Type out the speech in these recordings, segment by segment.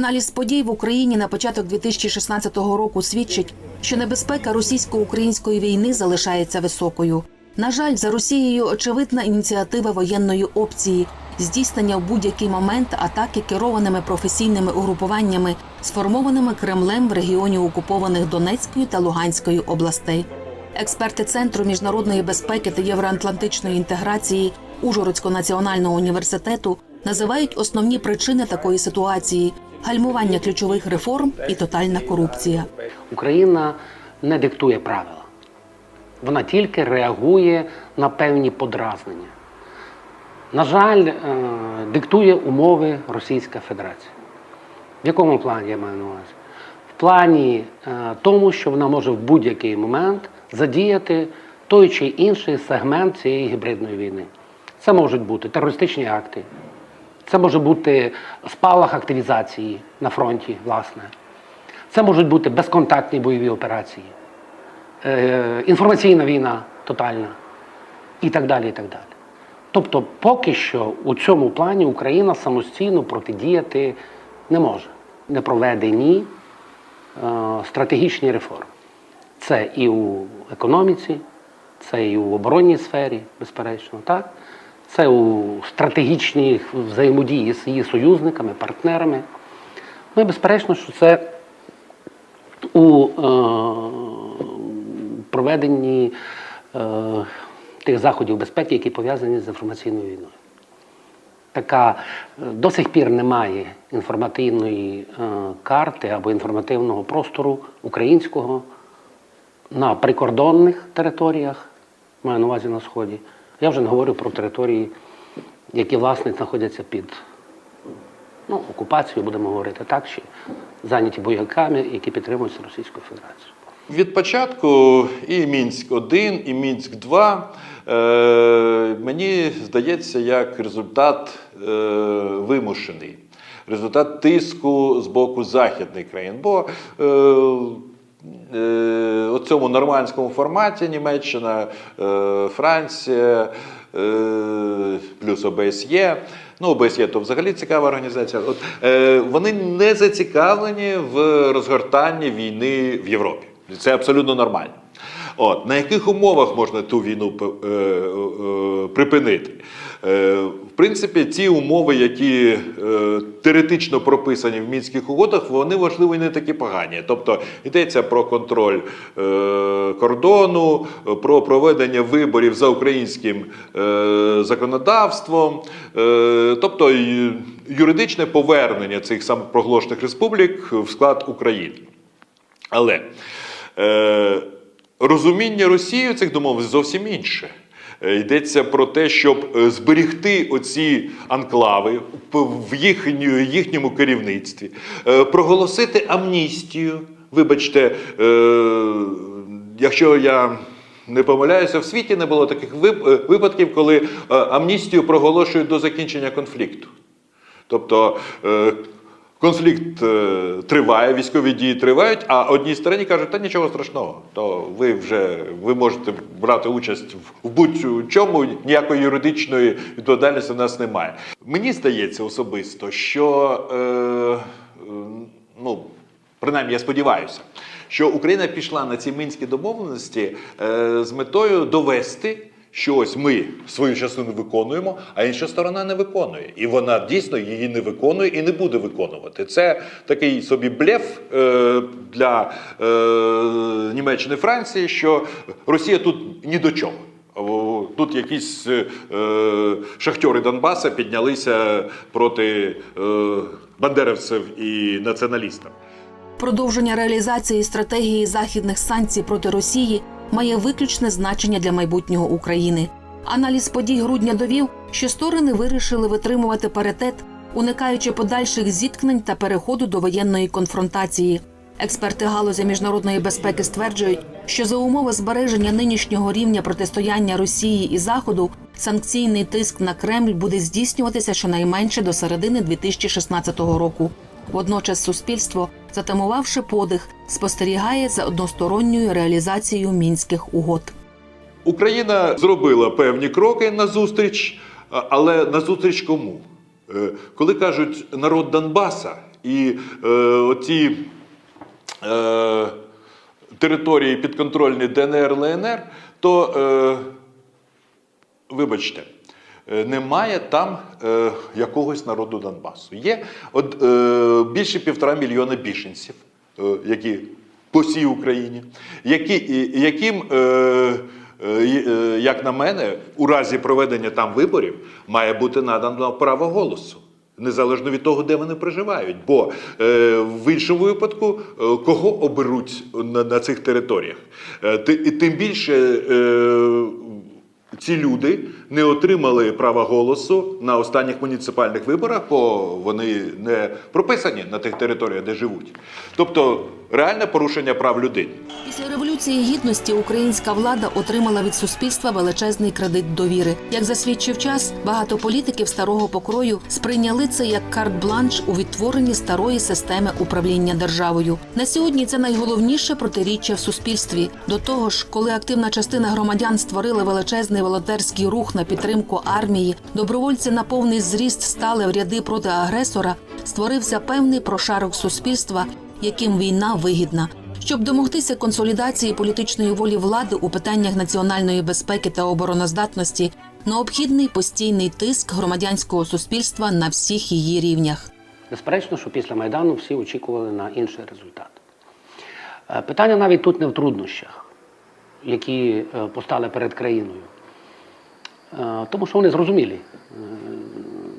Аналіз подій в Україні на початок 2016 року свідчить, що небезпека російсько-української війни залишається високою. На жаль, за Росією очевидна ініціатива воєнної опції, здійснення в будь-який момент атаки керованими професійними угрупуваннями, сформованими Кремлем в регіоні окупованих Донецької та Луганської областей. Експерти Центру міжнародної безпеки та євроатлантичної інтеграції Ужгородського національного університету називають основні причини такої ситуації: гальмування ключових реформ і тотальна корупція. Україна не диктує правила. Вона тільки реагує на певні подразнення. На жаль, е, диктує умови Російська Федерація. В якому плані я маю на увазі? В плані е, тому, що вона може в будь-який момент задіяти той чи інший сегмент цієї гібридної війни. Це можуть бути терористичні акти, це може бути спалах активізації на фронті, власне. Це можуть бути безконтактні бойові операції, е, інформаційна війна тотальна і так далі. і так далі. Тобто, поки що у цьому плані Україна самостійно протидіяти не може. Не проведені е, стратегічні реформи. Це і у економіці, це і у оборонній сфері, безперечно, так? Це у стратегічній взаємодії з її союзниками, партнерами. Ну і безперечно, що це у е, проведенні е, тих заходів безпеки, які пов'язані з інформаційною війною. Така е, до сих пір немає інформативної е, карти або інформативного простору українського на прикордонних територіях, маю на увазі на Сході. Я вже не говорю про території, які власне знаходяться під ну, окупацією, будемо говорити так, чи зайняті бойовиками, які підтримуються Російською Федерацією. Від початку і Мінськ 1 і Мінськ 2 е, мені здається, як результат е, вимушений, результат тиску з боку західних країн. Бо е, у цьому нормандському форматі Німеччина, е, Франція, е, плюс ОБСЄ. Ну, ОБСЄ то взагалі цікава організація. От, е, вони не зацікавлені в розгортанні війни в Європі. Це абсолютно нормально. От, на яких умовах можна ту війну е, е, припинити? Е, в принципі, ті умови, які е, теоретично прописані в мінських угодах, вони важливо і не такі погані. Тобто йдеться про контроль е, кордону, про проведення виборів за українським законодавством, тобто юридичне повернення цих самопроголошених республік в склад України. Але розуміння Росією цих домовленостей зовсім інше. Е, Йдеться про те, щоб е, зберігти оці анклави в їхньому керівництві, е, проголосити амністію. Вибачте, якщо я не помиляюся, в світі не було таких випадків, коли амністію проголошують до закінчення конфлікту. Тобто конфлікт е, триває, військові дії тривають, а одній стороні кажуть, та нічого страшного, то ви вже ви можете брати участь в, будь-чому, ніякої юридичної відповідальності в нас немає. Мені здається особисто, що е, ну, принаймні я сподіваюся, що Україна пішла на ці мінські домовленості е, з метою довести. Що ось ми свою частину виконуємо, а інша сторона не виконує. І вона дійсно її не виконує і не буде виконувати. Це такий собі блеф е, для е, Німеччини Франції, що Росія тут ні до чого. Тут якісь е, шахтери Донбаса піднялися проти е, бандерівців і націоналістів. Продовження реалізації стратегії західних санкцій проти Росії має виключне значення для майбутнього України. Аналіз подій грудня довів, що сторони вирішили витримувати паритет, уникаючи подальших зіткнень та переходу до воєнної конфронтації. Експерти галузі міжнародної безпеки стверджують, що за умови збереження нинішнього рівня протистояння Росії і Заходу санкційний тиск на Кремль буде здійснюватися щонайменше до середини 2016 року. Водночас суспільство, затамувавши подих, спостерігає за односторонньою реалізацією мінських угод. Україна зробила певні кроки на зустріч, але на зустріч кому? Е, Коли кажуть народ Донбаса і е, оці е, території підконтрольні ДНР ЛНР, то е, вибачте. Е, Немає там е, якогось народу Донбасу. Є от, е, більше півтора мільйона біженців, е, які по всій Україні, які, яким, е, е, е, як на мене, у разі проведення там виборів має бути надано право голосу. Незалежно від того, де вони проживають. Бо е, в іншому випадку е, кого оберуть на, на цих територіях? Е, і тим більше е, ці люди не отримали права голосу на останніх муніципальних виборах, бо вони не прописані на тих територіях, де живуть. Тобто реальне порушення прав людини. Після революції гідності українська влада отримала від суспільства величезний кредит довіри. Як засвідчив час, багато політиків старого покрою сприйняли це як карт-бланш у відтворенні старої системи управління державою. На сьогодні це найголовніше протиріччя в суспільстві. До того ж, коли активна частина громадян створили величезний волонтерський рух на підтримку армії, добровольці на повний зріст стали в ряди проти агресора. Створився певний прошарок суспільства, яким війна вигідна. Щоб домогтися консолідації політичної волі влади у питаннях національної безпеки та обороноздатності, необхідний постійний тиск громадянського суспільства на всіх її рівнях. Безперечно, що після Майдану всі очікували на інший результат. Е, Питання навіть тут не в труднощах, які е, постали перед країною. Е, Тому що вони зрозумілі.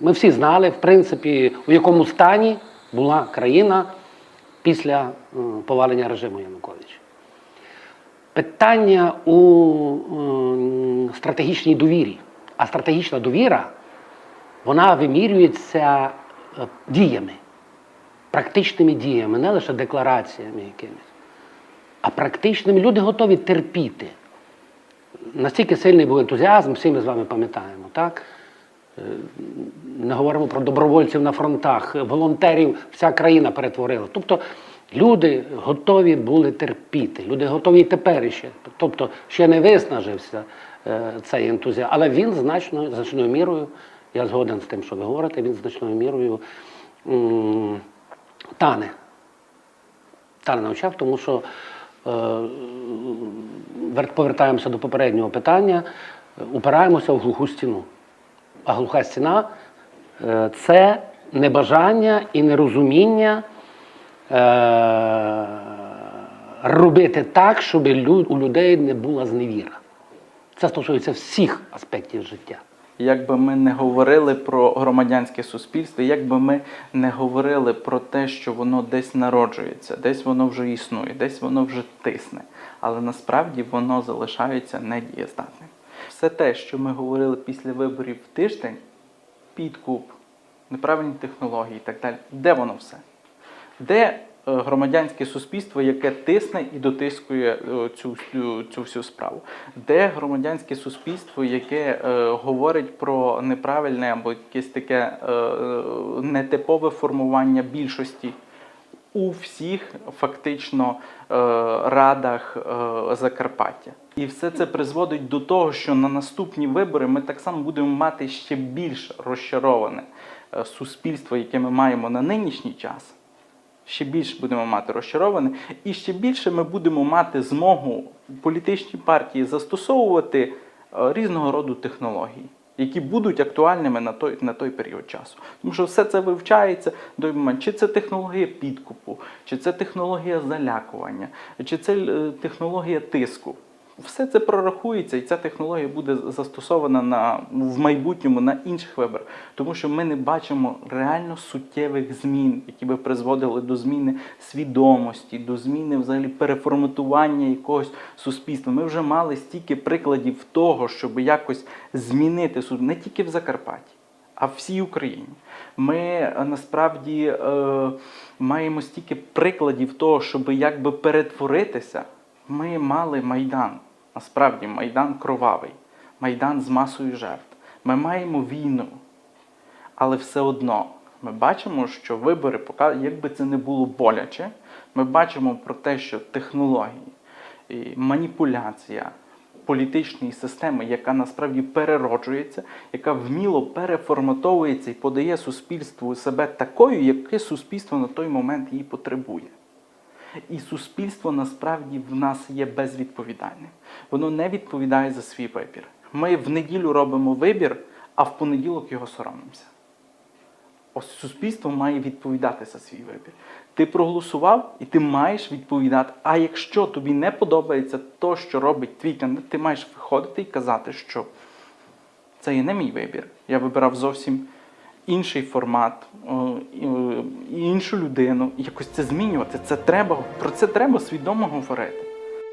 Ми всі знали, в принципі, у якому стані була країна після е, повалення режиму Януковича. Питання у е, стратегічній довірі. А стратегічна довіра вона вимірюється е, діями, практичними діями, не лише деклараціями якимись, а практичними. Люди готові терпіти. Настільки сильний був ентузіазм, всі ми з вами пам'ятаємо, так? Е, Не говоримо про добровольців на фронтах, волонтерів вся країна перетворила. Тобто люди готові були терпіти, люди готові і тепер ще. Тобто ще не виснажився е, цей ентузіазм, але він значною, значною мірою, я згоден з тим, що ви говорите, він значною мірою тане. Тане навчав, тому що е, повертаємося до попереднього питання, упираємося в глуху стіну. А глуха стіна е, це небажання і нерозуміння е, робити так, щоб у людей не була зневіра. Це стосується всіх аспектів життя. Як би ми не говорили про громадянське суспільство, як би ми не говорили про те, що воно десь народжується, десь воно вже існує, десь воно вже тисне, але насправді воно залишається недієздатним. Все те, що ми говорили після виборів в тиждень, підкуп, неправильні технології і так далі, де воно все? Де е, громадянське суспільство, яке тисне і дотискує е, цю, цю, всю справу? Де громадянське суспільство, яке е, говорить про неправильне або якесь таке е, е, нетипове формування більшості у всіх фактично е, радах е, Закарпаття? І все це призводить до того, що на наступні вибори ми так само будемо мати ще більш розчароване е, суспільство, яке ми маємо на нинішній час. Ще більше будемо мати розчароване, і ще більше ми будемо мати змогу політичні партії застосовувати різного роду технології, які будуть актуальними на той, на той період часу. Тому що все це вивчається до моменту, чи це технологія підкупу, чи це технологія залякування, чи це е, технологія тиску. Все це прорахується, і ця технологія буде застосована на, в майбутньому на інших виборах, тому що ми не бачимо реально суттєвих змін, які би призводили до зміни свідомості, до зміни взагалі переформатування якогось суспільства. Ми вже мали стільки прикладів того, щоб якось змінити суспільство, не тільки в Закарпатті, а всій Україні. Ми е, насправді е, маємо стільки прикладів того, щоб якби перетворитися. Ми мали майдан. Насправді, майдан кровавий, майдан з масою жертв. Ми маємо війну, але все одно ми бачимо, що вибори, поки, якби це не було боляче, ми бачимо про те, що технології, маніпуляція, політичної системи, яка насправді перероджується, яка вміло переформатовується і подає суспільству себе такою, яке суспільство на той момент її потребує. І суспільство насправді в нас є безвідповідальним. Воно не відповідає за свій вибір. Ми в неділю робимо вибір, а в понеділок його соромимося. Ось суспільство має відповідати за свій вибір. Ти проголосував і ти маєш відповідати. А якщо тобі не подобається то, що робить твій кандидат, ти маєш виходити і казати, що це є не мій вибір. Я вибирав зовсім інший формат, е, іншу людину. Якось це змінювати. Це треба, про це треба свідомо говорити.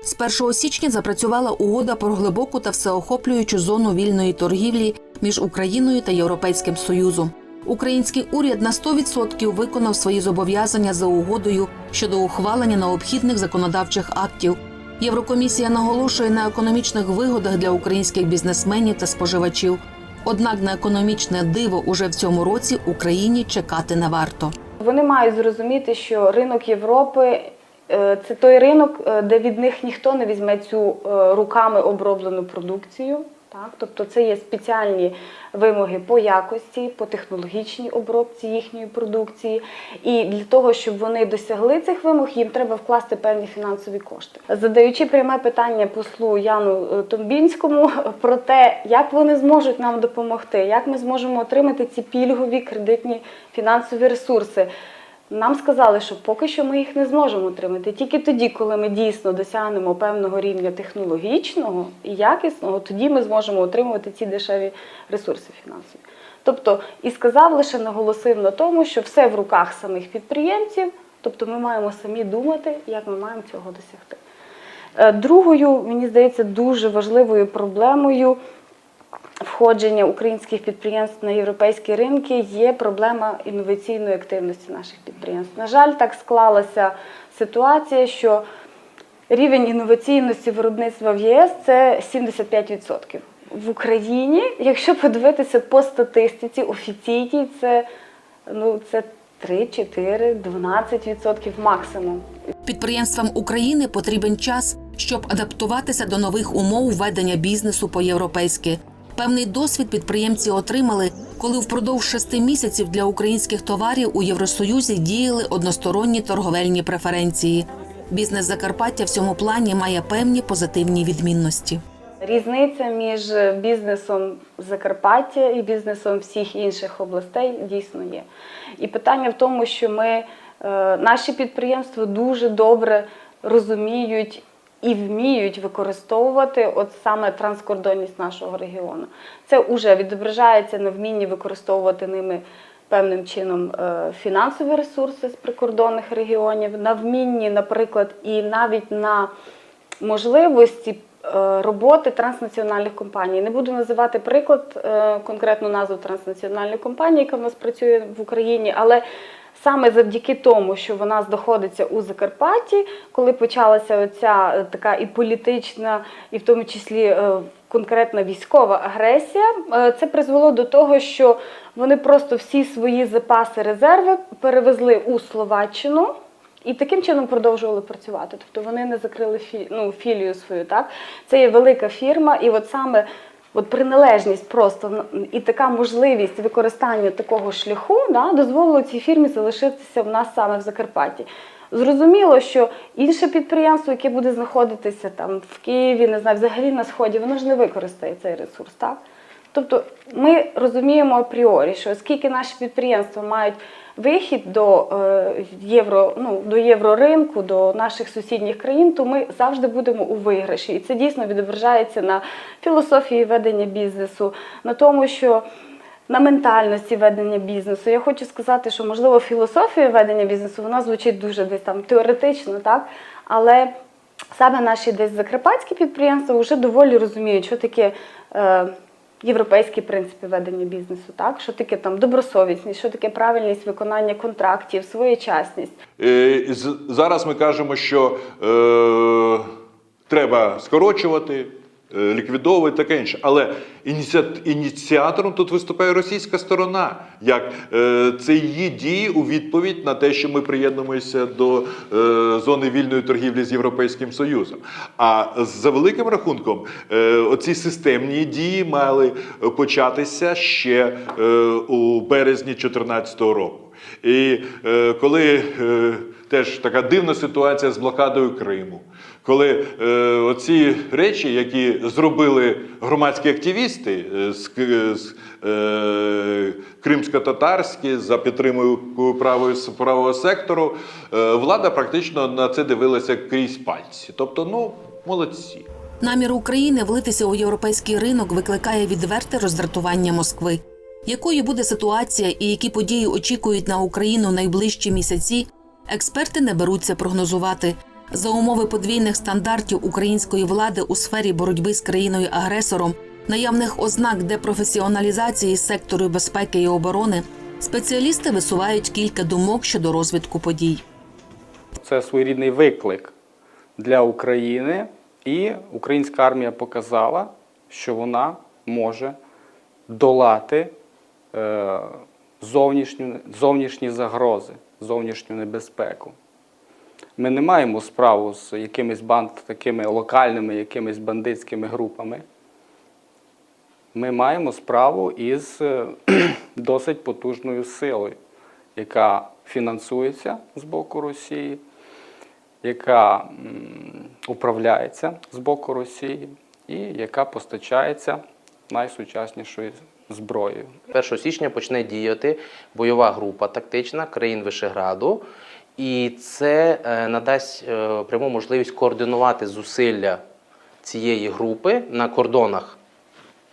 З 1 січня запрацювала угода про глибоку та всеохоплюючу зону вільної торгівлі між Україною та Європейським Союзом. Український уряд на 100% виконав свої зобов'язання за угодою щодо ухвалення необхідних законодавчих актів. Єврокомісія наголошує на економічних вигодах для українських бізнесменів та споживачів. Однак на економічне диво уже в цьому році Україні чекати не варто. Вони мають зрозуміти, що ринок Європи е, це той ринок, е, де від них ніхто не візьме цю е, руками оброблену продукцію. Так? Тобто це є спеціальні вимоги по якості, по технологічній обробці їхньої продукції. І для того, щоб вони досягли цих вимог, їм треба вкласти певні фінансові кошти. Задаючи пряме питання послу Яну е, Томбінському про те, як вони зможуть нам допомогти, як ми зможемо отримати ці пільгові кредитні фінансові ресурси. Нам сказали, що поки що ми їх не зможемо отримати. Тільки тоді, коли ми дійсно досягнемо певного рівня технологічного і якісного, тоді ми зможемо отримувати ці дешеві ресурси фінансові. Тобто, і сказав лише наголосив на тому, що все в руках самих підприємців, тобто ми маємо самі думати, як ми маємо цього досягти. Е, Другою, мені здається, дуже важливою проблемою входження українських підприємств на європейські ринки є проблема інноваційної активності наших підприємств. На жаль, так склалася ситуація, що рівень інноваційності виробництва в єС це 75%. В Україні, якщо подивитися по статистиці офіційній, це, ну, це 3, 4, 12% максимум. Підприємствам України потрібен час, щоб адаптуватися до нових умов ведення бізнесу по-європейськи. Певний досвід підприємці отримали, коли впродовж шести місяців для українських товарів у Євросоюзі діяли односторонні торговельні преференції. Бізнес Закарпаття в цьому плані має певні позитивні відмінності. Різниця між бізнесом Закарпаття і бізнесом всіх інших областей дійсно є. І питання в тому, що ми, е, наші підприємства дуже добре розуміють і вміють використовувати от саме транскордонність нашого регіону. Це вже відображається на вмінні використовувати ними певним чином е, фінансові ресурси з прикордонних регіонів, на вмінні, наприклад, і навіть на можливості е, роботи транснаціональних компаній. Не буду називати приклад, е, конкретну назву транснаціональної компанії, яка в нас працює в Україні, але саме завдяки тому, що вона знаходиться у Закарпатті, коли почалася оця е, така і політична, і в тому числі е, конкретна військова агресія, е, це призвело до того, що вони просто всі свої запаси резерви перевезли у Словаччину. І таким чином продовжували працювати. Тобто вони не закрили фі, ну, філію свою. Так? Це є велика фірма, і от саме от приналежність просто і така можливість використання такого шляху да, дозволило цій фірмі залишитися в нас саме в Закарпатті. Зрозуміло, що інше підприємство, яке буде знаходитися там в Києві, не знаю, взагалі на сході, воно ж не використає цей ресурс. Так? Тобто ми розуміємо апріорі, що оскільки наші підприємства мають вихід до е, євро, ну, до євроринку, до наших сусідніх країн, то ми завжди будемо у виграші. І це дійсно відображається на філософії ведення бізнесу, на тому, що на ментальності ведення бізнесу. Я хочу сказати, що можливо філософія ведення бізнесу вона звучить дуже десь там теоретично, так? Але саме наші десь закарпатські підприємства вже доволі розуміють, що таке. Е, Європейські принципи ведення бізнесу, так що таке там добросовісність, що таке правильність виконання контрактів, своєчасність. Е, Зараз ми кажемо, що е, треба скорочувати, е, ліквідовують таке інше. Але ініціатором тут виступає російська сторона. Як е, це її дії у відповідь на те, що ми приєднуємося до е, зони вільної торгівлі з Європейським Союзом. А за великим рахунком, оці системні дії мали початися ще у березні 2014 року. І коли теж така дивна ситуація з блокадою Криму, коли е, оці речі, які зробили громадські активісти е, з, з е, кримсько-татарські за підтримкою правої, правого сектору, е, влада практично на це дивилася крізь пальці. Тобто, ну, молодці. Намір України влитися у європейський ринок викликає відверте роздратування Москви. Якою буде ситуація і які події очікують на Україну найближчі місяці, експерти не беруться прогнозувати. За умови подвійних стандартів української влади у сфері боротьби з країною-агресором, наявних ознак депрофесіоналізації сектору безпеки і оборони, спеціалісти висувають кілька думок щодо розвитку подій. Це своєрідний виклик для України, і українська армія показала, що вона може долати е, зовнішні загрози, зовнішню небезпеку. Ми не маємо справу з якимись банд, такими локальними якимись бандитськими групами. Ми маємо справу із е, досить потужною силою, яка фінансується з боку Росії, яка управляється з боку Росії і яка постачається найсучаснішою зброєю. 1 січня почне діяти бойова група тактична країн Вишеграду, і це е, надасть е, пряму можливість координувати зусилля цієї групи на кордонах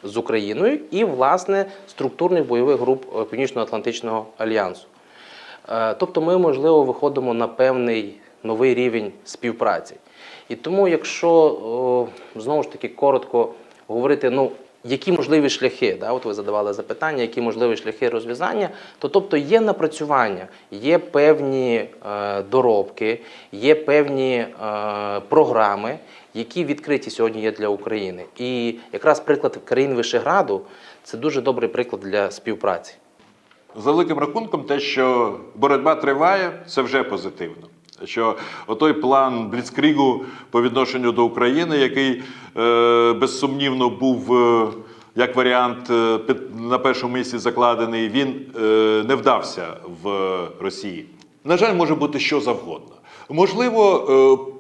з Україною і, власне, структурних бойових груп е, Північно-Атлантичного альянсу. Тобто ми, можливо, виходимо на певний новий рівень співпраці. І тому, якщо знову ж таки коротко говорити, ну які можливі шляхи, да, от ви задавали запитання, які можливі шляхи розв'язання, то тобто є напрацювання, є певні е, доробки, є певні е, програми, які відкриті сьогодні є для України. І якраз приклад країн Вишеграду це дуже добрий приклад для співпраці. За великим рахунком, те, що боротьба триває, це вже позитивно. Що отой план Бліцкрігу по відношенню до України, який е, безсумнівно був е, як варіант е, на першому місці закладений, він е, не вдався в Росії. На жаль, може бути що завгодно. Можливо, е,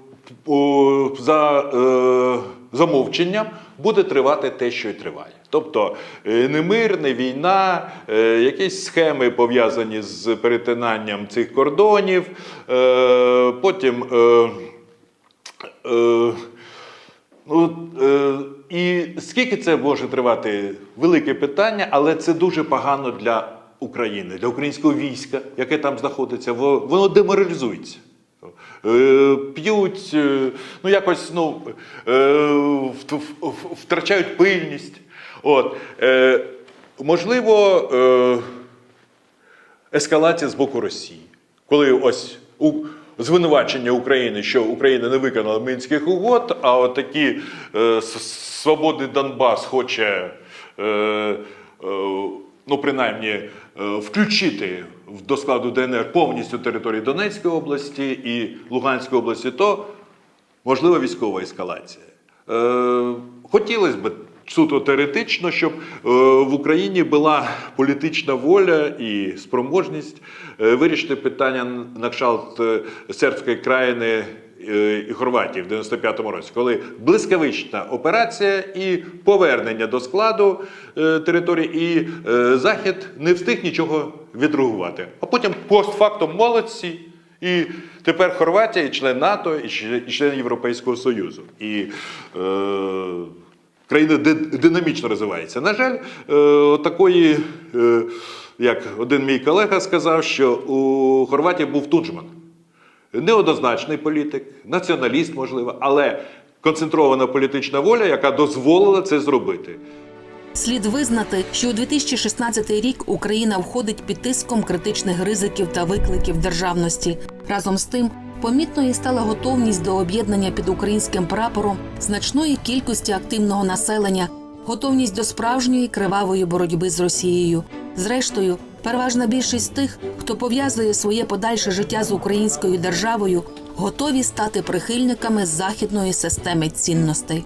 о, за е, замовченням буде тривати те, що й триває. Тобто е, не мир, не війна, е, якісь схеми пов'язані з перетинанням цих кордонів. Е, Потім. Ну, і скільки це може тривати? Велике питання, але це дуже погано для України, для українського війська, яке там знаходиться. Воно деморалізується. Е, П'ють, е, ну якось ну, е, втрачають пильність. От, можливо, ескалація з боку Росії, коли ось звинувачення України, що Україна не виконала мінських угод, а от такі е, свободний Донбас хоче. Ну, принаймні, включити до складу ДНР повністю території Донецької області і Луганської області, то можлива військова ескалація. Е, хотілося б суто теоретично, щоб е, в Україні була політична воля і спроможність е, вирішити питання на кшталт е, сербської країни. Е, І Хорватії в 95-му році, коли блискавична операція і повернення до складу е, території, і е, Захід не встиг нічого відреагувати. А потім постфактом молодці, і тепер Хорватія і член НАТО, і член- Європейського Союзу. І е, країна динамічно розвивається. На жаль, е, такої, е, як один мій колега сказав, що у Хорватії був Туджман. Неоднозначний політик, націоналіст, можливо, але концентрована політична воля, яка дозволила це зробити. Слід визнати, що у 2016 рік Україна входить під тиском критичних ризиків та викликів державності. Разом з тим, Помітною стала готовність до об'єднання під українським прапором значної кількості активного населення, готовність до справжньої кривавої боротьби з Росією. Зрештою, переважна більшість тих, хто пов'язує своє подальше життя з українською державою, готові стати прихильниками західної системи цінностей.